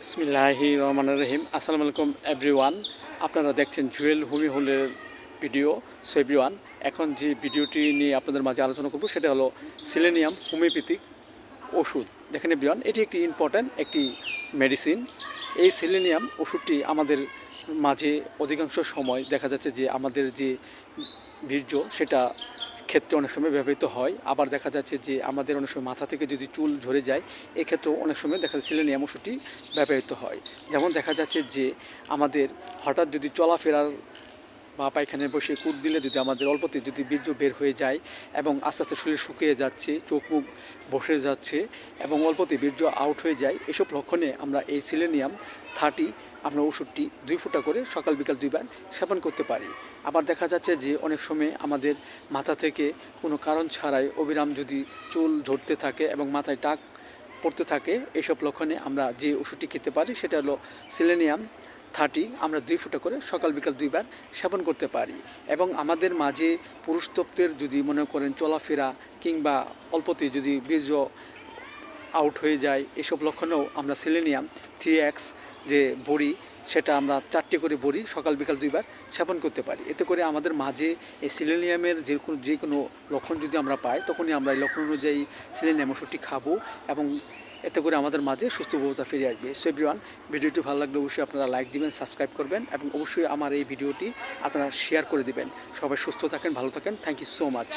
বিসমিল্লাহি রহমান রহিম। আসসালামু আলাইকুম এভরিওয়ান আপনারা দেখছেন জুয়েল হুমি হলের ভিডিও, সো এখন যে ভিডিওটি নিয়ে আপনাদের মাঝে আলোচনা করব, সেটা হলো সিলেনিয়াম হোমিওপ্যাথিক ওষুধ। দেখেন এভরিওয়ান এটি একটি ইম্পর্ট্যান্ট একটি মেডিসিন এই সিলেনিয়াম ওষুধটি আমাদের মাঝে অধিকাংশ সময় দেখা যাচ্ছে যে আমাদের যে বীর্য, সেটা ক্ষেত্রে অনেক সময় ব্যবহৃত হয়। আবার দেখা যাচ্ছে যে আমাদের অনেক সময় মাথা থেকে যদি চুল ঝরে যায়, এক্ষেত্রেও অনেক সময় দেখা যাচ্ছে সিলেনিয়াম ওষুধটি ব্যবহৃত হয়। যেমন দেখা যাচ্ছে যে আমাদের হঠাৎ যদি চলাফেরার বা পায়খানায় বসে কুট দিলে যদি আমাদের অল্পতে যদি বীর্য বের হয়ে যায় এবং আস্তে আস্তে শরীর শুকিয়ে যাচ্ছে, চোখ মুখ বসে যাচ্ছে এবং অল্পতে বীর্য আউট হয়ে যায়, এসব লক্ষণে আমরা এই সিলেনিয়াম থার্টি আমরা ওষুধটি দুই ফুটা করে সকাল বিকাল দুইবার সেবন করতে পারি। আবার দেখা যাচ্ছে যে অনেক সময় আমাদের মাথা থেকে কোনো কারণ ছাড়াই অবিরাম যদি চুল ঝরতে থাকে এবং মাথায় টাক পড়তে থাকে এইসব লক্ষণে আমরা যে ওষুধটি খেতে পারি সেটা হলো সিলেনিয়াম থার্টি, আমরা দুই ফুটা করে সকাল, বিকাল দুইবার সেবন করতে পারি। এবং আমাদের মাঝে পুরুষতত্ত্বের যদি মনে করেন চলাফেরা কিংবা অল্পতে যদি বীর্য আউট হয়ে যায়, এসব লক্ষণেও আমরা সিলেনিয়াম থ্রি এক্স যে বড়ি, সেটা আমরা চারটে করে বড়ি সকাল, বিকাল দুইবার সেবন করতে পারি। এতে করে আমাদের মাঝে এই সিলেনিয়ামের যে কোনো যে কোনো লক্ষণ যদি আমরা পাই, তখনই আমরা এই লক্ষণ অনুযায়ী সিলেনিয়াম ওষুধটি খাব এবং এতে করে আমাদের মাঝে সুস্থ উপভোক্তা ফিরে আসবে। সো এভরিওয়ান ভিডিওটি ভালো লাগলে অবশ্যই আপনারা লাইক দিবেন সাবস্ক্রাইব করবেন এবং অবশ্যই আমার এই ভিডিওটি আপনারা শেয়ার করে দিবেন। সবাই সুস্থ থাকেন, ভালো থাকেন। Thank you so much